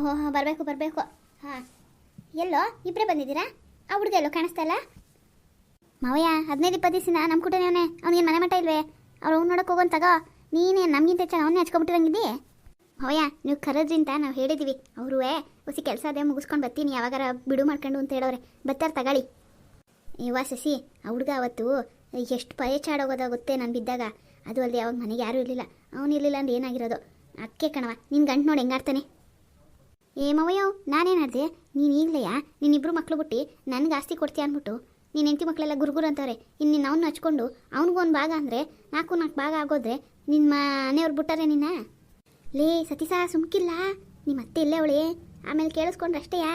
ಓಹೋ, ಹಾಂ, ಬರಬೇಕು ಬರಬೇಕು. ಹಾಂ. ಎಲ್ಲೋ ಇಬ್ಬರೇ ಬಂದಿದ್ದೀರಾ? ಆ ಹುಡುಗ ಎಲ್ಲೋ ಕಾಣಿಸ್ತಾ ಇಲ್ಲ? ಮಾವಯ್ಯ, ಹದಿನೈದು, ಇಪ್ಪತ್ತು ದಿವಸ ನಮ್ಮ ಕುಟನೇ ಅವ್ನಿಗೆ ಮನೆ ಮಠ ಇಲ್ವೇ? ಅವ್ರು ಅವ್ನು ನೋಡೋಕೆ ಹೋಗೋನ್ ತಗೋ. ನೀನೇ ನಮಗಿಂತ ಚೆನ್ನಾಗಿ ಅವನ್ನೇ ಹಚ್ಕೊಂಬಿಟ್ಟಿರಂಗಿದ್ದಿ ಮಾವಯ್ಯ, ನೀವು ಕರೆದ್ರಿಂತ ನಾವು ಹೇಳಿದ್ದೀವಿ ಅವರು ಹೊಸಿ ಕೆಲಸ ಅದೇ ಮುಗಿಸ್ಕೊಂಡು ಬರ್ತೀನಿ. ಯಾವಾಗಾರ ಬಿಡು ಮಾಡ್ಕೊಂಡು ಅಂತ ಹೇಳೋರೆ ಬರ್ತಾರೆ, ತಗೊಳ್ಳಿ. ಇವ ಶಶಿ ಆ ಹುಡುಗ ಅವತ್ತು ಎಷ್ಟು ಪಯಚಾಡೋಗೋದಾಗುತ್ತೆ ನಾನು ಬಿದ್ದಾಗ. ಅದು ಅಲ್ಲದೆ ಅವಾಗ ಮನೆಗೆ ಯಾರೂ ಇರಲಿಲ್ಲ. ಅವನಿರಲಿಲ್ಲ ಅಂದ್ರೆ ಏನಾಗಿರೋದು? ಅಕ್ಕೆ ಕಣವ ನಿನ್ನ ಗಂಟು ನೋಡಿ ಹೆಂಗಾಡ್ತಾನೆ? ಏ ಮವಯ್ಯೋ ನಾನೇನಾಡ್ದೆ ನೀನು ಈಗಲೆಯಾ ನಿನ್ನಿಬ್ಬರು ಮಕ್ಕಳು ಬಿಟ್ಟು ನನಗೆ ಆಸ್ತಿ ಕೊಡ್ತೀಯ ಅಂದ್ಬಿಟ್ಟು ನೀನು ಹೆಂಡತಿ ಮಕ್ಕಳೆಲ್ಲ ಗುರುಗುರು ಅಂತಾರೆ ಇನ್ನು ನಿನ್ನ ಅವನ್ನ ಹಚ್ಕೊಂಡು ಅವ್ನಿಗೂ ಒಂದು ಭಾಗ ಅಂದರೆ ನಾಲ್ಕು ನಾಲ್ಕು ಭಾಗ ಆಗೋದ್ರೆ ನಿನ್ನ ಮನೆಯವ್ರು ಬಿಟ್ಟಾರೆ ನಿನ್ನ ಲೇ ಸತೀಸ ಸುಮ್ಕಿಲ್ಲ ನಿಮ್ಮ ಅತ್ತೆ ಇಲ್ಲೇ ಅವಳೇ. ಆಮೇಲೆ ಕೇಳಿಸ್ಕೊಂಡ್ರೆ ಅಷ್ಟೇಯಾ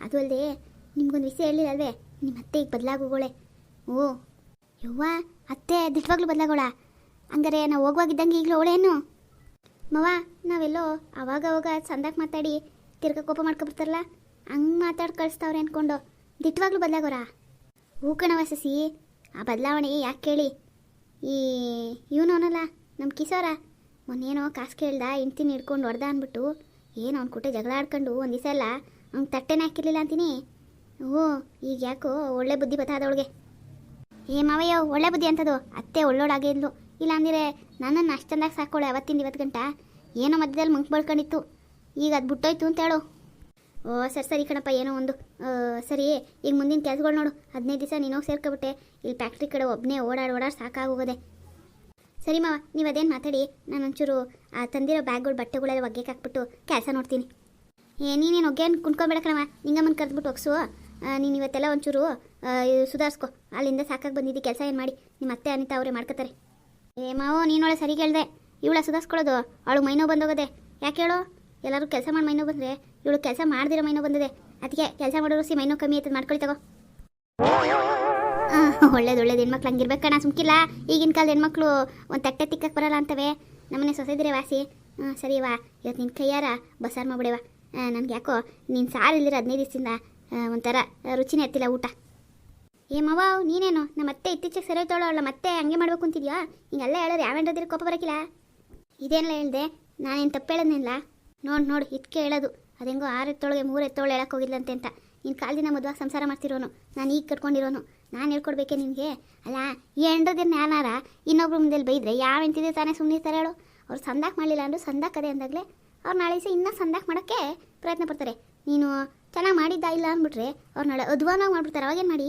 ಅದು ಅಲ್ಲದೆ ನಿಮ್ಗೊಂದು ವಿಷಯ ಹೇಳಿಲ್ಲ ಅಲ್ವೇ ನಿಮ್ಮ ಅತ್ತೆ ಈಗ ಬದಲಾಗೋಳೆ ಓ. ಯವ್ವ, ಅತ್ತೆ ದಿಟ್ಟವಾಗ್ಲೂ ಬದಲಾಗೋಳ? ಹಂಗಾರೆ ನಾವು ಹೋಗುವಾಗಿದ್ದಂಗೆ ಈಗಲೂ ಅವಳೇನು ಮವ, ನಾವೆಲ್ಲೋ ಅವಾಗ ಅವಾಗ ಮಾತಾಡಿ ತಿರ್ಗ ಕೋಪ ಮಾಡ್ಕೊಬಿಡ್ತಾರಲ್ಲ, ಹಂಗೆ ಮಾತಾಡಿ ಕಳಿಸ್ತಾವ್ರೆ ಅಂದ್ಕೊಂಡು ದಿಟ್ಟವಾಗ್ಲೂ ಬದಲಾಗೋರ? ಹೂ ಕಣವ ಸಸಿ, ಆ ಬದಲಾವಣೆ ಯಾಕೆ ಕೇಳಿ? ಈ, ಇವನು ಅವನಲ್ಲ ನಮ್ಮ ಕಿಸೋರ ಮೊನ್ನೇನೋ ಕಾಸು ಕೇಳ್ದ ಇಂತಿನ ಹಿಡ್ಕೊಂಡು ಹೊಡೆದ ಅಂದ್ಬಿಟ್ಟು ಏನು ಅವ್ನ ಕುಟ್ಟೆ ಜಗಳ ಆಡ್ಕೊಂಡು ಒಂದು ದಿವಸ ಎಲ್ಲ ಅವ್ನಿಗೆ ತಟ್ಟೆನೇ ಹಾಕಿರಲಿಲ್ಲ ಅಂತೀನಿ. ಓ ಈಗ ಯಾಕೋ ಒಳ್ಳೆ ಬುದ್ಧಿ ಬತ್ತಾದವಳಿಗೆ ಏ ಮಾವಯ್ಯ, ಒಳ್ಳೆ ಬುದ್ಧಿ ಅಂತದು ಅತ್ತೆ ಒಳ್ಳೋಡಾಗಿದ್ಲು ಇಲ್ಲ ಅಂದರೆ ನನ್ನನ್ನು ಅಷ್ಟು ಸಾಕೊಳ್ಳೆ ಅವತ್ತಿಂದ ಇವತ್ತು ಗಂಟ. ಏನೋ ಮಧ್ಯದಲ್ಲಿ ಮಂಕ್ ಬಳ್ಕೊಂಡಿತ್ತು. ಈಗ ಅದು ಬಿಟ್ಟೋಯ್ತು ಅಂತ ಹೇಳು. ಓ, ಸರಿ ಸರಿ ಕಣಪ್ಪ, ಏನೋ ಒಂದು. ಸರಿ, ಈಗ ಮುಂದಿನ ಕೆಲಸಗಳು ನೋಡು. ಹದಿನೈದು ದಿವಸ ನೀನು ಸೇರ್ಕೊಬಿಟ್ಟೆ. ಇಲ್ಲಿ ಫ್ಯಾಕ್ಟ್ರಿ ಕಡೆ ಒಬ್ಬನೇ ಓಡಾಡಿ ಓಡಾಡಿ ಸಾಕಾಗೋಗೋದೆ. ಸರಿ ಮಾವ, ನೀವು ಅದೇನು ಮಾತಾಡಿ? ನಾನು ಒಂಚೂರು, ಆ, ತಂದಿರೋ ಬ್ಯಾಗ್ಗಳು ಬಟ್ಟೆಗಳೆಲ್ಲ ಒಗ್ಗಕ್ಕೆ ಹಾಕ್ಬಿಟ್ಟು ಕೆಲಸ ನೋಡ್ತೀನಿ. ಏ, ನೀನೇನು ಒಗ್ಗೇನು ಕುಣ್ಕೊಬೇಡ ಕಣವ ನಿಂಗಮ್ಮನ ಕರೆದ್ಬಿಟ್ಟು ಒಗ್ಸು. ನೀನು ಇವತ್ತೆಲ್ಲ ಒಂಚೂರು ಸುಧಾರಿಸ್ಕೊ. ಅಲ್ಲಿಂದ ಸಾಕಾಗಿ ಬಂದಿದ್ದು ಕೆಲಸ ಏನು ಮಾಡಿ. ನಿಮ್ಮ ಅತ್ತೆ ಅನಿತಾ ಅವರೇ ಮಾಡ್ಕೋತಾರೆ ಏ, ಮಾವೋ ನೀನೊಳೆ ಸರಿ ಕೇಳಿದೆ. ಇವಳ ಸುಧಾರಿಸ್ಕೊಳ್ಳೋದು. ಅವಳು ಮೈನೋ ಬಂದೋಗೋದೆ. ಯಾಕೆ ಹೇಳು? ಎಲ್ಲರೂ ಕೆಲಸ ಮಾಡಿ ಮೈನೋ ಬಂದ್ರೆ ಇವಳು ಕೆಲಸ ಮಾಡ್ದಿರೋ ಮೈನೋ ಬಂದಿದೆ. ಅದಕ್ಕೆ ಕೆಲಸ ಮಾಡೋರು ಸಿ ಮೈನೋ ಕಮ್ಮಿ ಆಯ್ತದ ಮಾಡ್ಕೊಳ್ಳಿ ತಗೋ. ಒಳ್ಳೇದು ಒಳ್ಳೇದು. ಹೆಣ್ಮಕ್ಳು ಹಂಗಿರ್ಬೇಕು ಕಣ ಸುಮ್ಕಿಲ್ಲ. ಈಗಿನ ಕಾಲದ ಹೆಣ್ಮಕ್ಳು ಒಂದು ತಟ್ಟೆ ತಿಕ್ಕಕ್ಕೆ ಬರಲ್ಲ ಅಂತವೆ. ನಮ್ಮನೆ ಸೊಸೆದಿರೆ ವಾಸಿ. ಹಾಂ ಸರಿವಾ ಇವತ್ತು ನಿನ್ನ ಕೈಯಾರ ಬಸಾರು ಮಾಡ್ಬಿಡೆವ ನನಗೆ ಯಾಕೋ ನೀನು ಸಾರು ಇಲ್ಲಿರ ಹದಿನೈದು ದಿವಸದಿಂದ ಒಂಥರ ರುಚಿನೇ ಎತ್ತಿಲ್ಲ ಊಟ. ಏ ಮವ, ನೀನೇನು? ನಮ್ಮ ಅತ್ತೆ ಇತ್ತೀಚೆಗೆ ಸರಿ ಹೋಯ್ತಾಳು? ಅವಳ ಮತ್ತೆ ಹಂಗೆ ಮಾಡ್ಬೇಕು ಅಂತಿದ್ಯಾ? ಹಿಂಗೆಲ್ಲ ಹೇಳೋರು ಯಾವೇನ್ರದಿರ ಕೋಪ ಬರೋಕಿಲ್ಲ? ಇದೇನಲ್ಲ ಹೇಳ್ದೆ? ನಾನೇನು ತಪ್ಪು ಹೇಳೋದಿಲ್ಲ ನೋಡು ನೋಡು ಇದಕ್ಕೆ ಹೇಳೋದು ಅದೆಂಗೋ ಆರು ಎತ್ತೊಳಗೆ ಮೂರು ಎತ್ತೊಳು ಹೇಳಕ್ಕೆ ಹೋಗಿದ್ಲಂತೆ ಅಂತ. ನೀನು ಕಾಲದಿನ ಮದುವೆ ಸಂಸಾರ ಮಾಡ್ತಿರೋನು. ನಾನು ಈಗ ಕಟ್ಕೊಂಡಿರೋನು ನಾನು ಹೇಳ್ಕೊಡ್ಬೇಕೆ ನಿನಗೆ? ಅಲ್ಲ, ಈ ಹೆಂಡದಿನ ಯಾನಾರ ಇನ್ನೊಬ್ರ ಮುಂದೆ ಬೈದ್ರೆ ಯಾವ ಹೆಂಡ್ತಿದೆ ತಾನೇ ಸುಮ್ಮನೆ ಹೇಳು. ಅವ್ರು ಸಂದಾಕ್ ಮಾಡಲಿಲ್ಲ ಅಂದ್ರು ಸಂದಾಕ್ ಅದೇ ಅಂದಾಗಲೇ. ಅವ್ರು ನಾಳೆ ದಿವಸ ಇನ್ನೂ ಸಂದಾಕ್ ಮಾಡೋಕ್ಕೆ ಪ್ರಯತ್ನ ಪಡ್ತಾರೆ. ನೀನು ಚೆನ್ನಾಗಿ ಮಾಡಿದ್ದ ಇಲ್ಲ ಅಂದ್ಬಿಟ್ರೆ ಅವ್ರು ನಾಳೆ ಅಧ್ವಾನಾಗಿ ಮಾಡ್ಬಿಡ್ತಾರೆ. ಅವಾಗೇನು ಮಾಡಿ?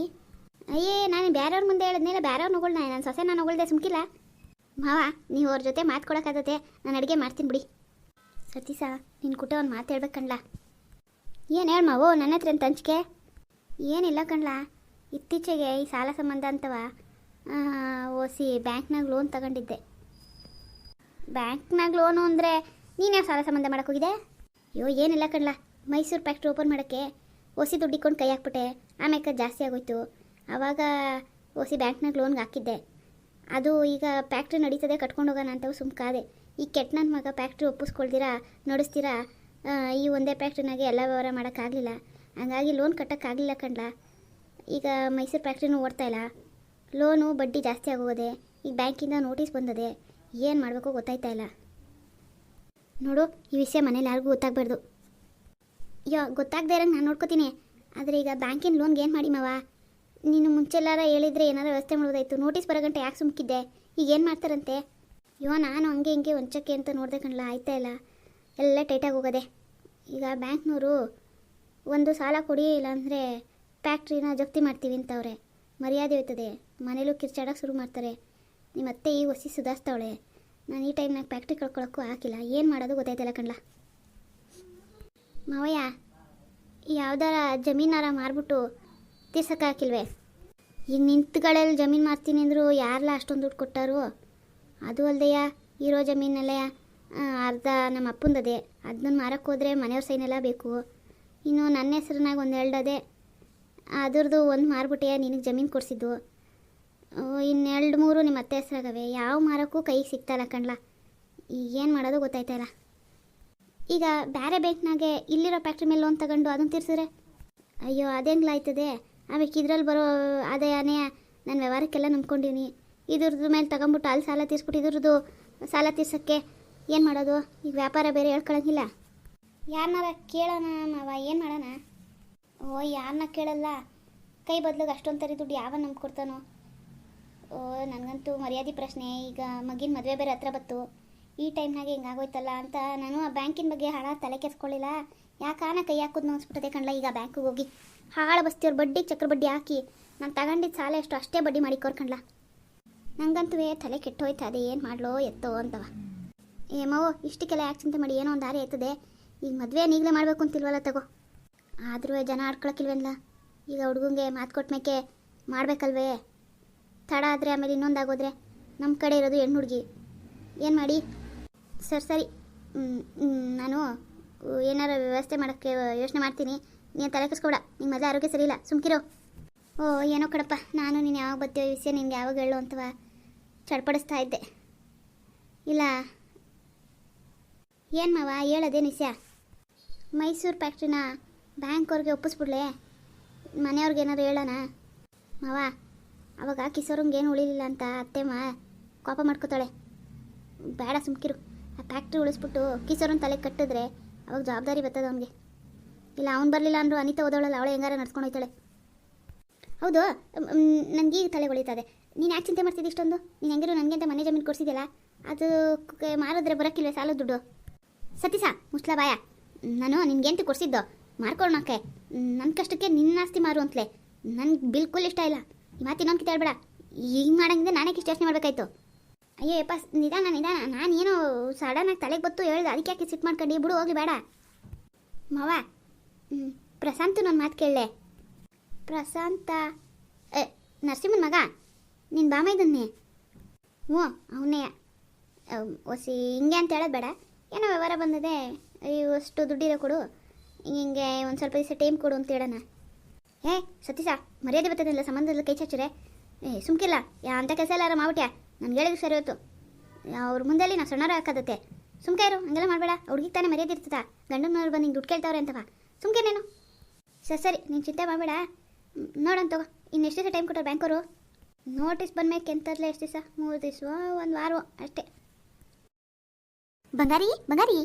ಅಯ್ಯೇ, ನಾನು ಬೇರೆಯವ್ರ ಮುಂದೆ ಹೇಳಿದ್ಮೇಲೆ ಬೇರೆಯವ್ರು ನೋಗಳ್ನ. ನಾನು ಸೊಸೆ ನಾನು ಸುಮ್ಕಿಲ್ಲ. ಮಾವ, ನೀವು ಅವ್ರ ಜೊತೆ ಮಾತು ಕೊಡೋಕ್ಕಾಗತ್ತೆ ನಾನು ಅಡುಗೆ ಮಾಡ್ತೀನಿ ಬಿಡಿ. ಸತೀಸ ನಿನ್ನ ಕುಟ ಒಂದು ಮಾತು ಹೇಳ್ಬೇಕು ಕಣ್ಲಾ? ಏನು ಹೇಳ ಮಾವೋ ನನ್ನ ಹತ್ರ ಅಂತ ಹಂಚಿಕೆ? ಏನಿಲ್ಲ ಕಣ್ಲ, ಇತ್ತೀಚೆಗೆ ಈ ಸಾಲ ಸಂಬಂಧ ಅಂತವ ಓಸಿ ಬ್ಯಾಂಕ್ನಾಗ ಲೋನ್ ತಗೊಂಡಿದ್ದೆ. ಬ್ಯಾಂಕ್ನಾಗ ಲೋನು ಅಂದರೆ ನೀನು ಯಾವ ಸಾಲ ಸಂಬಂಧ ಮಾಡಕ್ಕೆ ಹೋಗಿದೆ ಅಯ್ಯೋ, ಏನಿಲ್ಲ ಕಣ್ಲಾ, ಮೈಸೂರು ಫ್ಯಾಕ್ಟ್ರಿ ಓಪನ್ ಮಾಡೋಕ್ಕೆ ಓಸಿ ದುಡ್ಡಿಕೊಂಡು ಕೈ ಹಾಕ್ಬಿಟ್ಟೆ, ಆಮೇಲೆ ಜಾಸ್ತಿ ಆಗೋಯ್ತು. ಆವಾಗ ಓಸಿ ಬ್ಯಾಂಕ್ನಾಗ ಲೋನ್ಗೆ ಹಾಕಿದ್ದೆ. ಅದು ಈಗ ಫ್ಯಾಕ್ಟ್ರಿ ನಡೀತದೆ, ಕಟ್ಕೊಂಡು ಹೋಗೋಣ ಅಂತ ಸುಮ್ಕಾದೆ ಈ ಕೆಟ್ಟ ನನ್ನ ಮಗ ಫ್ಯಾಕ್ಟ್ರಿ ಒಪ್ಪಿಸ್ಕೊಳ್ತೀರಾ ನಡೆಸ್ತೀರಾ? ಈ ಒಂದೇ ಫ್ಯಾಕ್ಟ್ರಿನಾಗೆ ಎಲ್ಲ ವ್ಯವಹಾರ ಮಾಡೋಕ್ಕಾಗಲಿಲ್ಲ. ಹಂಗಾಗಿ ಲೋನ್ ಕಟ್ಟೋಕ್ಕಾಗಲಿಲ್ಲ ಕಣ್ಲ ಈಗ ಮೈಸೂರು ಫ್ಯಾಕ್ಟ್ರಿನೂ ಇಲ್ಲ. ಲೋನು ಬಡ್ಡಿ ಜಾಸ್ತಿ ಆಗೋದೆ ಈಗ ಬ್ಯಾಂಕಿಂದ ನೋಟಿಸ್ ಬಂದದೆ, ಏನು ಮಾಡಬೇಕು ಗೊತ್ತಾಯ್ತಾ ಇಲ್ಲ. ನೋಡು, ಈ ವಿಷಯ ಮನೇಲಿ ಯಾರಿಗೂ ಗೊತ್ತಾಗಬಾರ್ದು. ಅಯ್ಯೋ ಗೊತ್ತಾಗದೇ ಇರೋಂಗೆ ನಾನು ನೋಡ್ಕೋತೀನಿ. ಆದರೆ ಈಗ ಬ್ಯಾಂಕಿನ ಲೋನ್ಗೆ ಏನು ಮಾಡಿ ಮಾವ? ನೀನು ಮುಂಚೆಲ್ಲಾರ ಹೇಳಿದರೆ ಏನಾದರೂ ವ್ಯವಸ್ಥೆ ಮಾಡೋದಾಯಿತು ನೋಟಿಸ್ ಬರೋಗಂಟೆ ಯಾಕೆ ಸುಮ್ಕಿದ್ದೆ? ಈಗ ಏನು ಮಾಡ್ತಾರಂತೆ? ಅಯ್ಯೋ, ನಾನು ಹಂಗೆ ಹಿಂಗೆ ಒಂಚಕ್ಕೆ ಅಂತ ನೋಡಿದೆ ಕಣ್ಲ, ಆಯ್ತಾ ಇಲ್ಲ? ಎಲ್ಲ ಟೈಟಾಗಿ ಹೋಗೋದೆ. ಈಗ ಬ್ಯಾಂಕ್ನವರು ಒಂದು ಸಾಲ ಕೊಡಿ ಇಲ್ಲಾಂದರೆ ಫ್ಯಾಕ್ಟ್ರಿನ ಜಪ್ತಿ ಮಾಡ್ತೀವಿ ಅಂತವ್ರೆ ಮರ್ಯಾದೆ ಹೋಯ್ತದೆ ಮನೇಲೂ ಕಿರ್ಚಾಡೋಕೆ ಶುರು ಮಾಡ್ತಾರೆ. ನಿಮ್ಮ ಅತ್ತೆ ಈ ಹೊಸಿ ಸುಧಾರಿಸ್ತಾವಳೆ. ನಾನು ಈ ಟೈಮ್ನಾಗ ಫ್ಯಾಕ್ಟ್ರಿ ಕಳ್ಕೊಳಕ್ಕೂ ಹಾಕಿಲ್ಲ ಏನು ಮಾಡೋದು ಗೊತ್ತಾಯ್ತಲ್ಲ ಕಣ್ಲ? ಮಾವಯ್ಯ ಯಾವ್ದಾರ ಜಮೀನಾರ ಮಾರ್ಬಿಟ್ಟು ತೀರ್ಸಕ್ಕೆ ಹಾಕಿಲ್ವೇ ಈಗ ನಿಂತುಗಳಲ್ಲಿ ಜಮೀನು ಮಾರ್ತೀನಿ ಅಂದರೂ ಯಾರಲ್ಲ ಅಷ್ಟೊಂದು ದುಡ್ಡು ಕೊಟ್ಟಾರು? ಅದು ಅಲ್ದೆಯ ಇರೋ ಜಮೀನೆಲ್ಲ ಅರ್ಧ ನಮ್ಮ ಅಪ್ಪಂದದೆ ಅದನ್ನ ಮಾರಕ್ಕೆ ಹೋದರೆ ಮನೆಯವ್ರ ಸೈನೆಲ್ಲ ಬೇಕು. ಇನ್ನು ನನ್ನ ಹೆಸ್ರನಾಗ ಒಂದು ಎರಡದೆ ಅದ್ರದ್ದು ಒಂದು ಮಾರ್ಬಿಟ್ಟೆಯ ನಿನಗೆ ಜಮೀನು ಕೊಡಿಸಿದ್ದು. ಇನ್ನೆರಡು ಮೂರು ನಿಮ್ಮ ಅತ್ತೆ ಹೆಸ್ರಾಗವೆ. ಯಾವ ಮಾರಕ್ಕೂ ಕೈ ಸಿಗ್ತಾಯಿಲ್ಲ ಕಣ್ಲ. ಏನು ಮಾಡೋದು ಗೊತ್ತಾಯ್ತಾ ಇಲ್ಲ. ಈಗ ಬೇರೆ ಬ್ಯಾಂಕ್ನಾಗೆ ಇಲ್ಲಿರೋ ಫ್ಯಾಕ್ಟ್ರಿ ಮೇಲೆ ಲೋನ್ ತಗೊಂಡು ಅದನ್ನು ತೀರ್ಸಿದ್ರೆ? ಅಯ್ಯೋ, ಅದೇಂಗ್ಲಾಯ್ತದೆ. ಆಮೇಲೆ ಇದ್ರಲ್ಲಿ ಬರೋ ಆದಾಯನೇ ನನ್ನ ವ್ಯವಹಾರಕ್ಕೆಲ್ಲ ನಂಬ್ಕೊಂಡಿವ್ನಿ. ಇದ್ರದ್ದು ಮೇಲೆ ತಗೊಂಬಿಟ್ಟು ಅಲ್ಲಿ ಸಾಲ ತೀರಿಸ್ಬಿಟ್ಟು ಇದ್ರದ್ದು ಸಾಲ ತೀರ್ಸೋಕ್ಕೆ ಏನು ಮಾಡೋದು? ಈಗ ವ್ಯಾಪಾರ ಬೇರೆ ಹೇಳ್ಕೊಳಂಗಿಲ್ಲ. ಯಾರನ್ನಾರ ಕೇಳೋಣ ನಾವ ಏನು ಮಾಡೋಣ? ಓ ಯಾರನ್ನ ಕೇಳಲ್ಲ. ಕೈ ಬದಲಿಗೆ ಅಷ್ಟೊಂದು ತರಿ ದುಡ್ಡು ಯಾವ ನಮ್ಗೆ ಕೊಡ್ತಾನೋ? ಓ, ನನಗಂತೂ ಮರ್ಯಾದೆ ಪ್ರಶ್ನೆ. ಈಗ ಮಗಿನ ಮದುವೆ ಬೇರೆ ಹತ್ರ ಬತ್ತು ಈ ಟೈಮ್ನಾಗೆ ಹಿಂಗಾಗೋಯ್ತಲ್ಲ ಅಂತ ನಾನು ಆ ಬ್ಯಾಂಕಿನ ಬಗ್ಗೆ ಹಣ ತಲೆ ಕೆಸ್ಕೊಳ್ಳಿಲ್ಲ ಯಾಕಾನ ಕೈ ಹಾಕೋದು ಅನ್ಸ್ಬಿಟ್ಟದೆ ಕಣ್ಲ, ಈಗ ಬ್ಯಾಂಕಿಗೆ ಹೋಗಿ. ಹಾಳು ಬಸ್ತಿಯವ್ರು ಬಡ್ಡಿ ಚಕ್ರ ಬಡ್ಡಿ ಹಾಕಿ. ನಾನು ತಗೊಂಡಿದ್ದ ಸಾಲ ಎಷ್ಟು ಅಷ್ಟೇ ಬಡ್ಡಿ ಮಾಡಿ ಕಣ್ಲ. ನಂಗಂತೂ ತಲೆ ಕೆಟ್ಟೋಯ್ತು ಅದೇ ಏನು ಮಾಡ್ಲೋ ಎತ್ತೋ ಅಂತವ. ಏಮೋ ಇಷ್ಟಕ್ಕೆಲ್ಲ ಯಾಕೆ ಚಿಂತೆ ಮಾಡಿ? ಏನೋ ಒಂದು ದಾರಿ ಆಯ್ತದೆ ಈಗ ಮದುವೆ ಈಗಲೇ ಮಾಡಬೇಕು ಅಂತಿಲ್ವಲ್ಲ ತಗೋ. ಆದರೂ ಜನ ಆಡ್ಕೊಳಕ್ಕಿಲ್ವಲ್ಲ ಈಗ ಹುಡುಗಂಗೆ ಮಾತು ಕೊಟ್ಮೇಕೆ ಮಾಡಬೇಕಲ್ವೇ? ತಡ ಆದರೆ ಆಮೇಲೆ ಇನ್ನೊಂದಾಗೋದ್ರೆ ನಮ್ಮ ಕಡೆ ಇರೋದು ಹೆಣ್ಣು ಹುಡುಗಿ ಏನು ಮಾಡಿ? ಸರಿ ಸರಿ. ನಾನು ಏನಾರು ವ್ಯವಸ್ಥೆ ಮಾಡೋಕ್ಕೆ ಯೋಚನೆ ಮಾಡ್ತೀನಿ. ನೀನು ತಲೆ ಕೆಸ್ಕೊಬೇಡ ನಿಮ್ಮ ಮದುವೆ ಆರೋಗ್ಯ ಸರಿ ಇಲ್ಲ ಸುಮ್ಕಿರೋ. ಓ, ಏನೋ ಕಡಪ್ಪ ನಾನು ನೀನು ಯಾವಾಗ ಬರ್ತೀವಿ ವಿಷಯ ನಿನ್ಗೆ ಯಾವಾಗ ಹೇಳು ಅಂತವ. ಚಡ್ಪಡಿಸ್ತಾ ಇದ್ದೆ. ಇಲ್ಲ. ಏನು ಮಾವ, ಹೇಳೋದೇ ವಿಷಯ ಮೈಸೂರು ಫ್ಯಾಕ್ಟ್ರಿನ ಬ್ಯಾಂಕ್ವ್ರಿಗೆ ಒಪ್ಪಿಸ್ಬಿಡ್ಲೆ? ಮನೆಯವ್ರಿಗೆ ಏನಾದ್ರು ಹೇಳೋಣ ಮಾವ, ಅವಾಗ ಕಿಸೋರಂಗೆ ಏನು ಉಳಿಲಿಲ್ಲ ಅಂತ ಅತ್ತೆಮ್ಮ ಕೋಪ ಮಾಡ್ಕೋತಾಳೆ. ಬೇಡ ಸುಮ್ಕಿರು. ಆ ಫ್ಯಾಕ್ಟ್ರಿ ಉಳಿಸ್ಬಿಟ್ಟು ಕಿಸೋರನ್ ತಲೆ ಕಟ್ಟಿದ್ರೆ ಅವಾಗ ಜವಾಬ್ದಾರಿ ಬರ್ತದೆ ಅವನಿಗೆ. ಇಲ್ಲ, ಅವ್ನು ಬರಲಿಲ್ಲ ಅಂದರು ಅನಿತಾ ಓದೋಳಲ್ಲ, ಅವಳು ಹೆಂಗಾರ ನಡ್ಸ್ಕೊಂಡು ಹೋಯ್ತಾಳೆ. ಹೌದು ನನಗೀಗ ತಲೆ ಹೊಳಿತದೆ ನೀನು ಯಾಕೆ ಚಿಂತೆ ಮಾಡ್ತಿದ್ದೆ ಇಷ್ಟೊಂದು? ನೀನು ಹೆಂಗಿರು ನನಗೆ ಅಂತ ಮನೆ ಜಮೀನು ಕೊಡಿಸಿದ್ದಿಲ್ಲ ಅದು ಮಾರೋದ್ರೆ ಬರೋಕ್ಕಿಲ್ವೇ ಸಾಲ ದುಡ್ಡು. ಸತೀಸ ಮುಸ್ಲಾ ಬಾಯ ನಾನು ನಿನ್ಗೆಂತ ಕೊಡ್ಸಿದ್ದು. ಮಾರ್ಕೊಳಕ್ಕೆ ನನ್ನ ಕಷ್ಟಕ್ಕೆ ನಿನ್ನ ಆಸ್ತಿ ಮಾರು ಅಂತಲೇ. ನನಗೆ ಬಿಲ್ಕುಲ್ ಇಷ್ಟ ಇಲ್ಲ. ಈ ಮಾತು ಇನ್ನೊಂದು ಕಿತ್ತ ಹೇಳ್ಬೇಡ ಹಿಂಗೆ ಮಾಡಂಗಿದ್ರೆ ನಾನೇ ಇಷ್ಟು ಯೋಚನೆ ಮಾಡಬೇಕಾಯ್ತು. ಅಯ್ಯೋ, ಯಪ್ಪ ನಿಧಾನ ನಿಧಾನ. ನಾನು ಏನೋ ಸಡನ್ನಾಗಿ ತಲೆಗೆ ಬತ್ತು ಹೇಳ್ದೆ. ಅದಕ್ಕೆ ಯಾಕೆ ಸಿಟ್ಟು ಮಾಡ್ಕೊಂಡು. ಬಿಡು, ಹೋಗ್ಲಿ, ಬೇಡ. ಮಾವ ಪ್ರಶಾಂತ್ ನನ್ನ ಮಾತು ಕೇಳಲೆ. ಪ್ರಶಾಂತ, ಏ, ನರಸಿಂಹನ ಮಗ? ನಿನ್ನ ಬಾಮ ಇದನ್ನೇ ಓ ಅವನೇ. ಒಸಿ ಹಿಂಗೆ ಅಂತ ಹೇಳೋದು ಬೇಡ. ಏನೋ ವ್ಯವಹಾರ ಬಂದಿದೆ. ಅಷ್ಟು ದುಡ್ಡಿರೋ ಕೊಡು. ಹಿಂಗೆ ಒಂದು ಸ್ವಲ್ಪ ದಿವಸ ಟೈಮ್ ಕೊಡು ಅಂತ ಹೇಳೋಣ. ಏ ಸತೀಶ, ಮರ್ಯಾದೆ ಬರ್ತದಿಲ್ಲ ಸಂಬಂಧದಲ್ಲಿ ಕೈ ಚಚ್ಚರೆ? ಏ, ಸುಮ್ಕಿಲ್ಲ. ಯಾ, ಅಂತ ಕೆಲಸ ಎಲ್ಲಾರ ಮಾಡ್ಬಿಟ್ಯಾ ನನ್ಗೆ ಹೇಳಿದ್ರು ಸರಿ ಹೊತ್ತು ಅವ್ರ ಮುಂದೆಲ್ಲಿ ನಾವು ಸಣ್ಣರ ಹಾಕೋದತ್ತೆ ಸುಮ್ಕೆ ಇರು, ಹಂಗೆಲ್ಲ ಮಾಡಬೇಡ. ಹುಡುಗಿಗೆ ತಾನೇ ಮರ್ಯಾದೆ ಇರ್ತದ. ಗಂಡನವ್ರು ಬಂದು ಹಿಂಗೆ ದುಡ್ಡು ಕೇಳ್ತಾವ್ರೆ ಅಂತವ ಸುಮ್ಕೆ ಸರಿ ಸರಿ, ನೀನು ಚಿಂತೆ ಮಾಡಬೇಡ. ನೋಡೋಣ ತಗೋ. ಇನ್ನೆಷ್ಟು ದಿವಸ ಟೈಮ್ ಕೊಟ್ಟರು ಬ್ಯಾಂಕವರು ನೋಟಿಸ್ ಬಂದ್ಮೇಲೆ ಕೆಂತರ್ಲೆ ಎಷ್ಟು ದಿವಸ? ಮೂರು ದಿವಸ. ಒಂದು ವಾರ ಅಷ್ಟೇ. ಬಂಗಾರಿ ಬಂಗಾರಿ.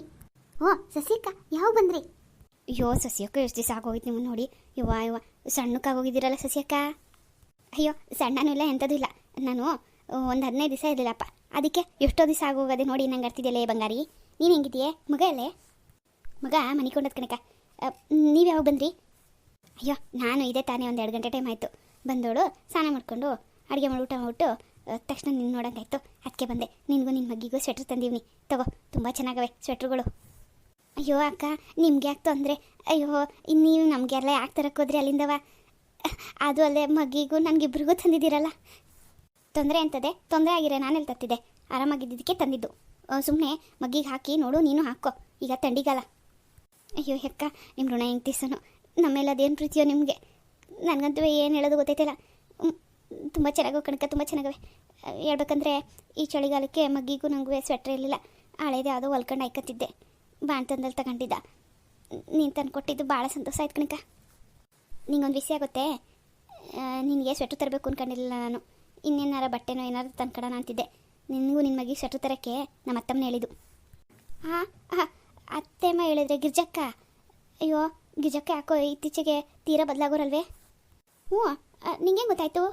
ಓ, ಸಸ್ಯಕ್ಕ ಯಾವ ಬಂದ್ರಿ? ಅಯ್ಯೋ, ಸಸ್ಯಕ್ಕ ಎಷ್ಟು ದಿವಸ ಆಗೋಗಿತ್ತು ನಿಮ್ಮನ್ನು ನೋಡಿ. ಇವ ಯವ್ವ ಸಣ್ಣಕ್ಕಾಗೋಗಿದ್ದೀರಲ್ಲ ಸಸ್ಯಕ್ಕ? ಅಯ್ಯೋ, ಸಣ್ಣನೂ ಇಲ್ಲ, ಎಂಥದ್ದು ಇಲ್ಲ. ನಾನು ಒಂದು ಹದಿನೈದು ದಿವಸ ಇರಲಿಲ್ಲಪ್ಪ. ಅದಕ್ಕೆ ಎಷ್ಟೋ ದಿವಸ ಆಗೋಗೋದೇ ನೋಡಿ ನಂಗೆ ಅರ್ತಿದ್ಯಲ್ಲ ಬಂಗಾರಿ. ನೀನು ಹೆಂಗಿದೆಯೇ ಮಗ ಅಲ್ಲೇ? ಮಗ ಮನಿಕೊಂಡದ್ ಕಣಕ ನೀವು ಯಾವಾಗ ಬಂದ್ರಿ? ಅಯ್ಯೋ, ನಾನು ಇದೇ ತಾನೇ ಒಂದು ಎರಡು ಗಂಟೆ ಟೈಮ್ ಆಯಿತು. ಬಂದೋಳು, ಸ್ನಾನ ಮಾಡಿಕೊಂಡು ಅಡುಗೆ ಮಾಡಿ ಊಟ ಮಾಡಿಬಿಟ್ಟು ತಕ್ಷಣ ನಿನ್ನ ನೋಡೋಂಗಾಯ್ತು. ಅದಕ್ಕೆ ಬಂದೆ. ನಿನಗೂ ನಿನ್ನ ಮಗ್ಗಿಗೂ ಸ್ವೆಟ್ರ್ ತಂದೀವ್ನಿ. ತಗೋ, ತುಂಬ ಚೆನ್ನಾಗವೆ ಸ್ವೆಟ್ರ್ಗಳು ಅಯ್ಯೋ ಅಕ್ಕ, ನಿಮ್ಗೆ ಯಾಕೆ ತೊಂದರೆ? ಅಯ್ಯೋ ಇನ್ನು ನೀವು ನಮಗೆಲ್ಲ ಯಾಕೆ ತರಕ್ಕೆ ಹೋದ್ರಿ ಅಲ್ಲಿಂದವ? ಅದು ಅಲ್ಲೇ ಮಗ್ಗಿಗೂ ನನಗಿಬ್ರಿಗೂ ತಂದಿದ್ದೀರಲ್ಲ? ತೊಂದರೆ ಅಂತದೆ ತೊಂದರೆ ಆಗಿರೋ ನಾನೆಲ್ಲಿ ತತ್ತಿದ್ದೆ? ಆರಾಮಾಗಿದ್ದಕ್ಕೆ ತಂದಿದ್ದು. ಸುಮ್ಮನೆ ಮಗ್ಗಿಗೆ ಹಾಕಿ, ನೋಡು, ನೀನು ಹಾಕೋ. ಈಗ ತಂಡಿಗಲ್ಲ ಅಯ್ಯೋ ಅಕ್ಕ ನಿಮ್ಮ ಋಣ ಹೆಂಗೆ ತೀಸನು ನಮ್ಮೇಲೆ ಅದೇನು ಪ್ರೀತಿಯೋ ನಿಮಗೆ? ನನಗಂತೂ ಏನು ಹೇಳೋದು ಗೊತ್ತೈತಿಲ್ಲ. ತುಂಬ ಚೆನ್ನಾಗೋ ಕಣಕ ತುಂಬ ಚೆನ್ನಾಗವೆ. ಹೇಳ್ಬೇಕಂದ್ರೆ ಈ ಚಳಿಗಾಲಕ್ಕೆ ಮಗ್ಗಿಗೂ ನನಗೂ ಸ್ವೆಟ್ರ್ ಇರಲಿಲ್ಲ. ಹಳೇದು ಯಾವುದೋ ಹೊಲ್ಕೊಂಡು ಆಯ್ಕತ್ತಿದ್ದೆ ಬಾಣ್ತಂದಲ್ಲಿ ತಗೊಂಡಿದ್ದ. ನೀನು ತಂದು ಕೊಟ್ಟಿದ್ದು ಭಾಳ ಸಂತೋಷ ಆಯ್ತು ಕಣಕ ನಿಂಗೊಂದು ವಿಷಯ ಆಗುತ್ತೆ ನಿನಗೆ ಸ್ವೆಟ್ರ್ ತರಬೇಕು ಅನ್ಕೊಂಡಿರಲಿಲ್ಲ ನಾನು. ಇನ್ನೇನಾರ ಬಟ್ಟೆನೋ ಏನಾರು ತಂದ್ಕೊಡೋಣ ಅಂತಿದ್ದೆ. ನಿನಗೂ ನಿನ್ನ ಮಗಿಗೆ ಸ್ವೆಟ್ರ್ ತರೋಕ್ಕೆ ನಮ್ಮ ಅತ್ತಮ್ಮನ ಹೇಳಿದ್ದು. ಹಾಂ ಹಾಂ, ಅತ್ತೆಮ್ಮ ಹೇಳಿದ್ರೆ ಗಿರ್ಜಕ್ಕ. ಅಯ್ಯೋ, ಗಿರ್ಜಕ್ಕ ಯಾಕೋ ಇತ್ತೀಚೆಗೆ ತೀರಾ ಬದಲಾಗೋರಲ್ವೇ? ಹ್ಞೂ ನಿಂಗೆ ಗೊತ್ತಾಯ್ತು?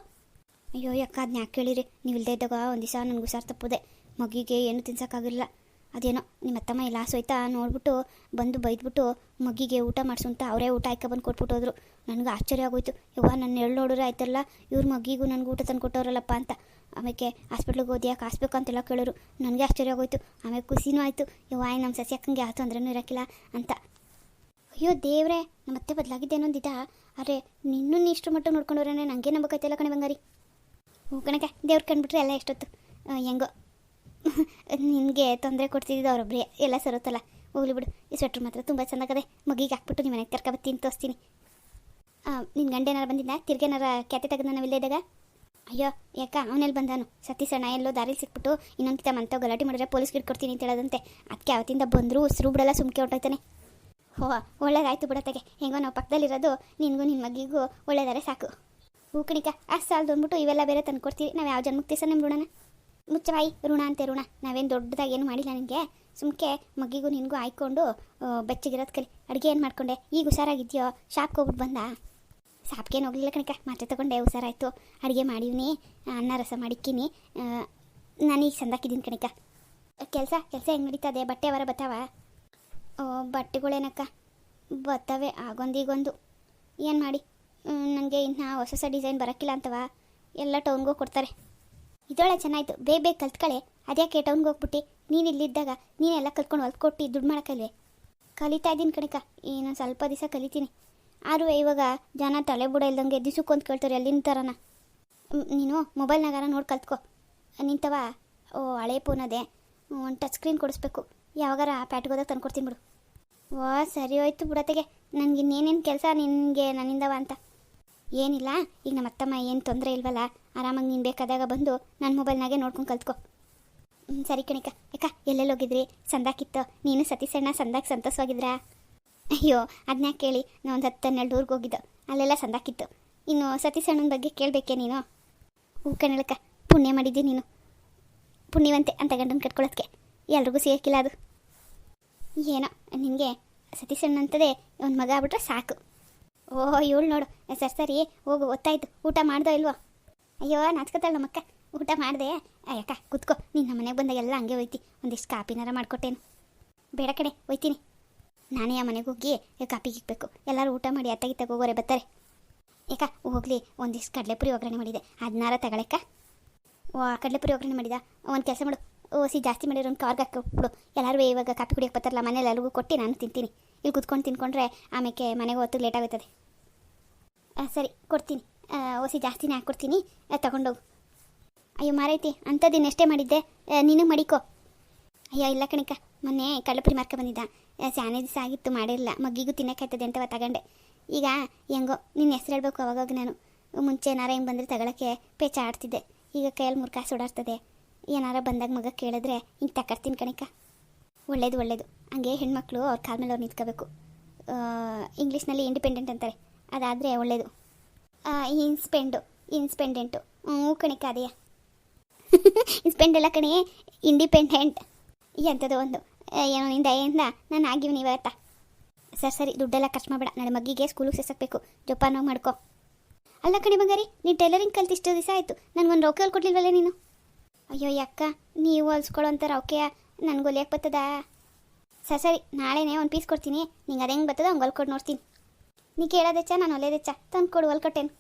ಅಯ್ಯೋ ಯಾಕ ಅದನ್ನ ಯಾಕೆ ಕೇಳಿರಿ ನೀವು ಇಲ್ಲದೆ ಇದ್ದಾಗ ಒಂದು ದಿವಸ ನನಗೆ ಹುಷಾರು ತಪ್ಪದೆ. ಮಗಿಗೆ ಏನು ತಿನ್ಸೋಕ್ಕಾಗಿಲ್ಲ ಅದೇನೋ ನಿಮ್ಮ ಅತ್ತಮ್ಮ ಎಲ್ಲ ಹೋಯ್ತಾ ನೋಡ್ಬಿಟ್ಟು ಬಂದು ಬೈದ್ಬಿಟ್ಟು ಮಗಿಗೆ ಊಟ ಮಾಡಿಸು ಅಂತ ಅವರೇ ಊಟ ಆಯ್ಕೆ ಬಂದು ಕೊಟ್ಬಿಟ್ಟು ಹೋದ್ರು. ನನಗೆ ಆಶ್ಚರ್ಯ ಆಗೋಯ್ತು. ಯವ್ವ ನನ್ನ ಎಳ್ಳು ನೋಡಿದ್ರೆ ಆಯ್ತಲ್ಲ? ಇವ್ರ ಮಗಿಗೂ ನನಗೆ ಊಟ ತಂದು ಕೊಟ್ಟವ್ರಲ್ಲಪ್ಪ ಅಂತ. ಆಮೇಲೆ ಹಾಸ್ಪಿಟ್ಲಿಗೆ ಓದಿ ಯಾಕೆ ಹಾಸ್ಬೇಕು ಅಂತೆಲ್ಲ ಕೇಳೋರು. ನನಗೆ ಆಶ್ಚರ್ಯ ಆಗೋಯ್ತು. ಆಮೇಲೆ ಖುಷಿನೂ ಆಯಿತು. ಯವ್ವ ನಮ್ಮ ಸಸಿ ಅಕ್ಕಂಗೆ ಯಾವ ತೊಂದ್ರೆನೂ ಇರೋಕ್ಕಿಲ್ಲ ಅಂತ. ಅಯ್ಯೋ, ದೇವ್ರೆ ನಮ್ಮ ಅತ್ತೆ ಬದಲಾಗಿದ್ದೇನೋ ಅಂದಿದ್ದ. ಅರೆ ನಿನ್ನೂ ಇಷ್ಟು ಮಟ್ಟ ನೋಡ್ಕೊಂಡವ್ರೆ ನನಗೆ ನಂಬಕೈತಲ್ಲ ಕಣೆ ಬಂಗಾರಿ? ಕಣಕ ದೇವ್ರು ಕಂಡುಬಿಟ್ರೆ ಎಲ್ಲ ಎಷ್ಟೊತ್ತು? ಹೆಂಗೋ. ನಿನಗೆ ತೊಂದರೆ ಕೊಡ್ತಿದ್ದು ಅವರೊಬ್ಬರೇ ಎಲ್ಲ ಸರೋತ್ತಲ್ಲ ಹೋಗ್ಲಿ ಬಿಡು, ಈ ಸ್ವೆಟ್ರ್ ಮಾತ್ರ ತುಂಬ ಚೆನ್ನಾಗದೆ. ಮಗಿಗೆ ಹಾಕ್ಬಿಟ್ಟು ನಿಮ್ಮ ಮನೆಗೆ ಕರ್ಕೊಬತ್ತೀನಿ ತೋರಿಸ್ತೀನಿ. ನಿನ್ನ ಗಂಡ ಏನಾರು ಬಂದಿದ್ದ ತಿರ್ಗೇನಾರ ಕ್ಯಾತೆ ತೆಗೆದ ನಾವಿಲ್ಲೇ ಇದ್ದಾಗ? ಅಯ್ಯೋ, ಯಾಕ? ಅವನಲ್ಲಿ ಬಂದಾನು. ಸತ್ತಿಸಣ್ಣ ಎಲ್ಲೋ ದಾರಿಲಿ ಸಿಕ್ಬಿಟ್ಟು ಇನ್ನೊಂದು ಕಿತ ಮಂತ ಗಲಾಟೆ ಮಾಡಿದ್ರೆ ಪೊಲೀಸ್ ಕೊಡ್ತೀನಿ ಅಂತ ಹೇಳದಂತೆ. ಅದಕ್ಕೆ ಅವತ್ತಿಂದ ಬಂದರೂ ಉಸಿರು ಬಿಡಲ್ಲ, ಸುಮ್ಕೆ ಹೊಟ್ಟೋಯ್ತಾನೆ ಹೋ, ಒಳ್ಳೇದಾಯ್ತು ಬಿಡತ್ತಗೆ ಹೆಂಗೋ ನಾವು ಪಕ್ಕದಲ್ಲಿರೋದು ನಿನಗೂ ನಿನ್ನ ಮಗಿಗೂ ಒಳ್ಳೇದಾರೆ ಸಾಕು. ಹೂ ಕಣಿಕ ಅಷ್ಟು ಸಾಲದು ಅಂದ್ಬಿಟ್ಟು ಇವೆಲ್ಲ ಬೇರೆ ತಂದು ಕೊಡ್ತೀವಿ. ನಾವು ಯಾವ ಜನ್ಮಕ್ಕೆ ತೀಸ ನಿಮ್ಮ ಋಣನ? ಮುಚ್ಚವಾಯಿ ಋಣ ಅಂತೆ ಋಣ. ನಾವೇನು ದೊಡ್ಡದಾಗಿ ಏನು ಮಾಡಿಲ್ಲ ನನಗೆ ಸುಮ್ಕೆ ಮಗಿಗೂ ನಿನಗೂ ಆಯ್ಕೊಂಡು ಬೆಚ್ಚಗಿರೋದು ಕಲಿ. ಅಡುಗೆ ಏನು ಮಾಡ್ಕೊಂಡೆ? ಈಗ ಹುಷಾರಾಗಿದ್ಯೋ? ಶಾಪ್ಗೆ ಹೋಗ್ಬಿಟ್ಟು ಬಂದ? ಶಾಪ್ಗೇನು ಹೋಗ್ಲಿಲ್ಲ ಕಣಕ ಮಾತ್ರೆ ತೊಗೊಂಡೆ, ಹುಷಾರಾಯ್ತು. ಅಡುಗೆ ಮಾಡಿವ್ನಿ, ಅನ್ನ ರಸ ಮಾಡಿಕ್ಕಿನಿ. ನಾನೀಗ ಸಂದಾಕಿದ್ದೀನಿ ಕಣಿಕ ಕೆಲಸ ಕೆಲಸ ಹೆಂಗೆ ನಡೀತದೆ? ಬಟ್ಟೆ ಅವರ ಬತ್ತಾವ? ಓ, ಬಟ್ಟೆಗಳೇನಕ್ಕ? ಬತ್ತವೆ, ಆಗೊಂದು ಈಗೊಂದು. ಏನು ಮಾಡಿ? ನನಗೆ ಇನ್ನು ಹೊಸ ಹೊಸ ಡಿಸೈನ್ ಬರೋಕ್ಕಿಲ್ಲ ಅಂತವಾ. ಎಲ್ಲ ಟೌನ್ಗೆ ಕೊಡ್ತಾರೆ. ಇದೊಳೆ ಚೆನ್ನಾಯ್ತು. ಬೇಗ ಬೇಗ ಕಲ್ತ್ಕಳೆ. ಅದ್ಯಾಕೆ ಟೌನ್ಗೆ ಹೋಗ್ಬಿಟ್ಟು? ನೀನು ಇಲ್ಲಿದ್ದಾಗ ನೀನೆಲ್ಲ ಕಲ್ತ್ಕೊಂಡು ಹೊಲ್ಕೊಟ್ಟು ದುಡ್ಡು ಮಾಡೋಕ್ಕಲ್ವೇ? ಕಲಿತಾ ಇದ್ದೀನಿ ಕಣಕ ಇನ್ನೊಂದು ಸ್ವಲ್ಪ ದಿವಸ ಕಲಿತೀನಿ. ಆದರೂ ಇವಾಗ ಜನ ತಲೆ ಬುಡ ಇಲ್ದಂಗೆ ದಿಸಕ್ಕೊಂದು ಕೇಳ್ತಾರೆ ಅಲ್ಲಿನ ಥರನ ನೀನು ಮೊಬೈಲ್ನಾಗಾರ ನೋಡಿ ಕಲ್ತ್ಕೊ. ನಿಂತವ? ಓ, ಹಳೆ ಫೋನ್ ಅದೇ. ಒಂದು ಟಚ್ ಸ್ಕ್ರೀನ್ ಕೊಡಿಸ್ಬೇಕು. ಯಾವಾಗಾರ ಪ್ಯಾಟ್ಗೆ ಹೋದಾಗ ತಂದು ಕೊಡ್ತೀನಿ ಬಿಡು. ಓ ಸರಿ ಹೋಯ್ತು ಬಿಡತೆಗೆ ನನಗೆ ಇನ್ನೇನೇನು ಕೆಲಸ ನಿನಗೆ ನನ್ನಿಂದವ ಅಂತ. ಏನಿಲ್ಲ, ಈಗ ನಮ್ಮ ಅತ್ತಮ್ಮ ಏನು ತೊಂದರೆ ಇಲ್ವಲ್ಲ, ಆರಾಮಾಗಿ ನೀನು ಬೇಕಾದಾಗ ಬಂದು ನನ್ನ ಮೊಬೈಲ್ನಾಗೆ ನೋಡ್ಕೊಂಡು ಕಲ್ತ್ಕೊ. ಸರಿ ಕಣಿಕ. ಯಾಕ ಎಲ್ಲೆಲ್ಲಿ ಹೋಗಿದ್ರಿ? ಸಂದಾಕಿತ್ತು ನೀನು ಸತೀಸಣ್ಣ ಸಂದಾಕ್ ಸಂತೋಷವಾಗಿದ್ರಾ? ಅಯ್ಯೋ ಅದನ್ನ ಕೇಳಿ? ನಾನು ಒಂದು ಹತ್ತು ಹನ್ನೆರಡು ಊರಿಗೆ ಹೋಗಿದ್ದು. ಅಲ್ಲೆಲ್ಲ ಸಂದಾಕಿತ್ತು ಇನ್ನು ಸತೀಸಣ್ಣನ ಬಗ್ಗೆ ಕೇಳಬೇಕೆ ನೀನು? ಹೂ ಕಣಕ ಪುಣ್ಯ ಮಾಡಿದ್ದಿ ನೀನು. ಪುಣ್ಯವಂತೆ ಅಂತ ಗಂಡನ ಕಟ್ಕೊಳ್ಳೋದಕ್ಕೆ ಎಲ್ರಿಗೂ ಸಿಗೋಕ್ಕಿಲ್ಲ ಅದು. ಏನೋ, ನಿನಗೆ ಸತೀಶಣ್ಣ ಅಂತದೇ ಒಂದು ಮಗ ಆಗ್ಬಿಟ್ರೆ ಸಾಕು. ಓಹ್ ಇವಳು ನೋಡು. ಸರಿ ಸರಿ. ಹೋಗು ಗೊತ್ತಾಯ್ತು ಊಟ ಮಾಡ್ದೋ ಇಲ್ವೋ? ಅಯ್ಯೋ, ನಾಚ್ಕೊತಾಳೆ ನಮ್ಮಕ್ಕ. ಊಟ ಮಾಡಿದೆ. ಅಯ್ಯಕ್ಕ ಕುತ್ಕೋ. ನೀನು ನಮ್ಮ ಮನೆಗೆ ಬಂದಾಗ ಎಲ್ಲ ಹಂಗೆ ಹೋಯ್ತಿ. ಒಂದಿಷ್ಟು ಕಾಪಿನಾರ ಮಾಡ್ಕೊಟ್ಟೇನು. ಬೇಡ ಕಡೆ ಹೋಯ್ತೀನಿ. ನಾನೇ ಆ ಮನೆಗೆ ಹೋಗಿ ಕಾಪಿ ಇಕ್ಬೇಕು ಎಲ್ಲರೂ ಊಟ ಮಾಡಿ ಅತ್ತಾಗಿತ್ತಾಗ ಹೋಗೋರೆ ಬರ್ತಾರೆ. ಏಕ, ಹೋಗ್ಲಿ. ಒಂದಿಷ್ಟು ಕಡಲೆಪುರಿ ಒಗ್ಗರಣೆ ಮಾಡಿದೆ. ಅದನ್ನಾರ ತಗೊಳಕ್ಕ ಓ ಕಡಲೆಪುರಿ ಒಗ್ಗರಣೆ ಮಾಡಿದ? ಒಂದು ಕೆಲಸ ಮಾಡು. ಓಸಿ ಜಾಸ್ತಿ ಮಾಡಿರೋ ಒಂದು ಕಾರ್ಗೆ ಹಾಕಿಬಿಡು ಎಲ್ಲರೂ ಇವಾಗ ಕಾಪಿ ಕುಡಿಯೋಕೆ ಬರ್ತಾರಲ್ಲ ಮನೇಲಿ ಎಲ್ಲರಿಗೂ ಕೊಟ್ಟು ನಾನು ತಿಂತೀನಿ. ಇಲ್ಲಿ ಕುತ್ಕೊಂಡು ತಿನ್ಕೊಂಡ್ರೆ ಆಮೇಲೆ ಮನೆಗೆ ಹೊತ್ತು ಲೇಟ್ ಆಗುತ್ತದೆ. ಸರಿ, ಕೊಡ್ತೀನಿ. ಓಸಿ ಜಾಸ್ತಿನೇ ಹಾಕ್ಕೊಡ್ತೀನಿ. ತಗೊಂಡೋಗು. ಅಯ್ಯೋ, ಮಾರೈತಿ ಅಂಥದ್ದು ಎಷ್ಟೇ ಮಾಡಿದ್ದೆ ನಿನಗೆ ನೀನು ಮಡಿಕೋ. ಅಯ್ಯೋ, ಇಲ್ಲ ಕಣಿಕ ಮೊನ್ನೆ ಕಳ್ಳಪುರಿ ಮಾರ್ಕ ಬಂದಿದ್ದ. ಸ್ಯಾನೆ ದಿವಸ ಆಗಿತ್ತು, ಮಾಡಿರಲಿಲ್ಲ. ಮಗ್ಗಿಗೂ ತಿನ್ನಕ್ಕಾಯ್ತದೆ ಅಂತವ ತಗೊಂಡೆ. ಈಗ, ಹೆಂಗೋ, ನಿನ್ನ ಹೆಸ್ರು ಹೇಳಬೇಕು ಅವಾಗವಾಗ ನಾನು. ಮುಂಚೆ ಏನಾರ ಹಿಂಗೆ ಬಂದರೆ ತಗೊಳಕ್ಕೆ ಪೇಚ ಆಡ್ತಿದ್ದೆ ಈಗ ಕೈಯಲ್ಲಿ ಮುರ್ಕಾಸು ಸುಡಾಡ್ತದೆ ಏನಾರ ಬಂದಾಗ ಮಗ ಕೇಳಿದ್ರೆ ಹಿಂಗೆ ತಕರ್ತೀನಿ ಕಣಿಕ ಒಳ್ಳೇದು ಒಳ್ಳೇದು. ಹಂಗೆ ಹೆಣ್ಮಕ್ಳು ಅವ್ರ ಕಾಲ ಮೇಲೆ ಅವ್ರು ನಿಂತ್ಕೋಬೇಕು. ಇಂಗ್ಲೀಷ್ನಲ್ಲಿ ಇಂಡಿಪೆಂಡೆಂಟ್ ಅಂತಾರೆ. ಅದಾದರೆ ಒಳ್ಳೆಯದು ಇನ್ಸ್ಪೆಂಡು, ಇನ್ಸ್ಪೆಂಡೆಂಟು. ಹ್ಞೂ ಕಣಿಕ ಇನ್ಸ್ಪೆಂಡ್ ಎಲ್ಲ ಕಣಿ, ಇಂಡಿಪೆಂಡೆಂಟ್. ಎಂಥದ್ದು ಒಂದು ಏನೋ ನಿಂದ ಏನಿಂದ ನಾನು ಆಗಿವ್ನಿ ಇವತ್ತ. ಸರ್, ಸರಿ, ದುಡ್ಡೆಲ್ಲ ಖರ್ಚು ಮಾಡಬೇಡ. ನನ್ನ ಮಗ್ಗಿಗೆ ಸ್ಕೂಲಿಗೆ ಸೇರ್ಸಕ್ಬೇಕು. ಜೋಪಾನಾಗಿ ಮಾಡ್ಕೊ. ಅಲ್ಲ ಕಣೆ ಬಂಗಾರಿ, ನೀನು ಟೈಲರಿಂಗ್ ಕಲ್ತು ಇಷ್ಟು ದಿವಸ ಆಯಿತು. ನನಗೊಂದು ರೊಕ್ಕ ಹೊಲ್ಕೊಡ್ಲಿಲ್ವಲ್ಲ ನೀನು? ಅಯ್ಯೋ ಅಕ್ಕ, ನೀವು ಹೊಲ್ಸ್ಕೊಳ್ಳೋ ಅಂತ ಓಕೆಯ ನನಗೆ ಹೊಲಿಯಕ್ಕೆ ಬರ್ತದಾ? ಸರ್, ಸರಿ, ನಾಳೆನೇ ಒಂದು ಪೀಸ್ ಕೊಡ್ತೀನಿ. ನಿಂಗೆ ಅದು ಹೆಂಗೆ ಬರ್ತದ ಹಂಗೆ ಹೊಲ್ಕೊಟ್ಟು ನೋಡ್ತೀನಿ. ನೀ ಕೇಳೋದೆಚ್ಚ ನಾನು ಹೊಲಿಯೋದೆಚ್ಚ ತಂದು ಕೊಡು ಹೊಲ್ಕೊಟ್ಟೇನು